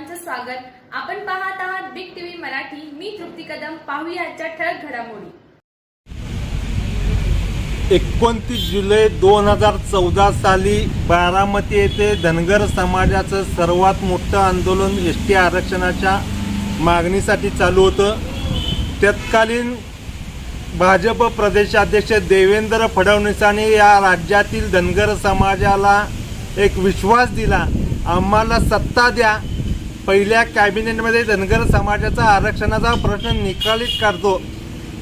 सर्वांचं स्वागत. आपण पाहत आहात बिग टीव्ही मराठी. मी तृप्ती कदम. पाहूया आजच्या ठळक घडामोडी. एकोणतीस जुलै दोन हजार चौदा साली बारामती येथे धनगर समाजाचं सर्वात मोठं आंदोलन एस टी आरक्षणाच्या मागणीसाठी चालू होतं. तत्कालीन भाजप प्रदेशाध्यक्ष देवेंद्र फडणवीसांनी या राज्यातील धनगर समाजाला एक विश्वास दिला. आम्हाला सत्ता द्या. पहिल्या कॅबिनेटमध्ये धनगर समाजाचा आरक्षणाचा प्रश्न निकालीत काढतो.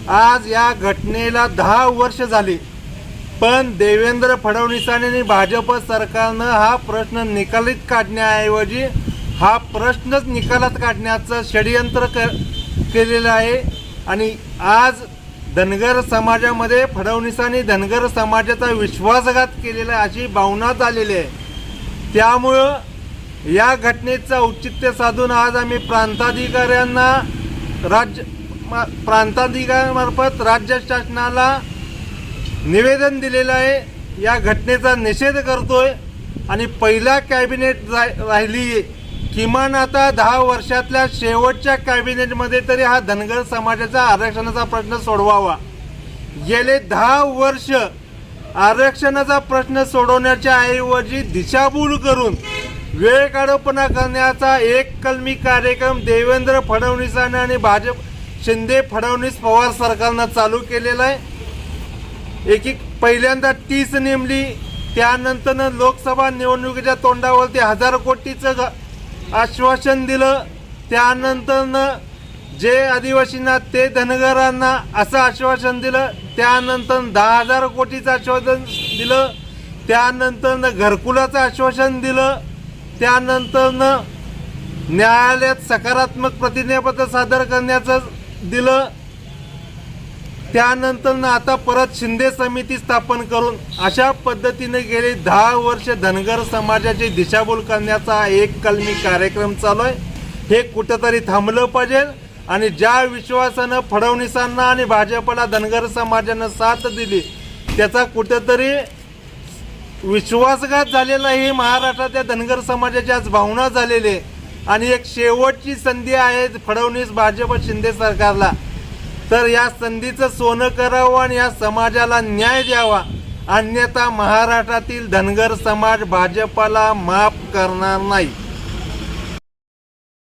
आज या घटनेला दहा वर्ष झाली. पण देवेंद्र फडणवीसांनी आणि भाजप सरकारनं हा प्रश्न निकालीत काढण्याऐवजी हा प्रश्नच निकालात काढण्याचं षडयंत्र क केलेलं आहे. आणि आज धनगर समाजामध्ये फडणवीसांनी धनगर समाजाचा विश्वासघात केलेला अशी भावना झालेली आहे. त्यामुळं या घटनेचं औचित्य साधून आज आम्ही प्रांताधिकाऱ्यांना राज्य मा- प्रांताधिकाऱ्यांमार्फत राज्य शासनाला निवेदन दिलेलं आहे. या घटनेचा निषेध करतोय. आणि पहिला कॅबिनेट रा- राहिली किमान आता दहा वर्षातल्या शेवटच्या कॅबिनेटमध्ये तरी हा धनगर समाजाचा आरक्षणाचा प्रश्न सोडवावा. गेले दहा वर्ष आरक्षणाचा प्रश्न सोडवण्याच्या ऐवजी दिशाभूल करून वेळ काढोपणा करण्याचा एक कलमी कार्यक्रम देवेंद्र फडणवीसांनी आणि भाजप शिंदे फडणवीस पवार सरकारनं चालू केलेला आहे. एक एक पहिल्यांदा तीस नेमली त्यानंतर लोकसभा निवडणुकीच्या तोंडावरती हजार कोटीचं ग- आश्वासन दिलं. त्यानंतरनं जे आदिवासींना ते धनगरांना असं आश्वासन दिलं. त्यानंतर दहा हजार कोटीचं आश्वासन दिलं. त्यानंतर घरकुलाचं आश्वासन दिलं. त्यानंतर न्यायालयात सकारात्मक प्रतिज्ञापत्र सादर करण्याचं दिलं. त्यानंतर आता परत शिंदे समिती स्थापन करून अशा पद्धतीने गेले दहा वर्ष धनगर समाजाची दिशाभूल करण्याचा एक कलमी कार्यक्रम चालू आहे हे कुठंतरी थांबलं पाहिजे आणि ज्या विश्वासानं फडणवीसांना आणि भाजपला धनगर समाजानं साथ दिली त्याचा कुठंतरी विश्वासघात झालेला ही महाराष्ट्राच्या धनगर समाजाची आज भावना झालेली आहे. आणि एक शेवटची संधी आहे फडणवीस भाजप शिंदे सरकारला. तर या संधीचं सोनं करावं आणि या समाजाला न्याय द्यावा. अन्यथा महाराष्ट्रातील धनगर समाज भाजपाला माफ करणार नाही.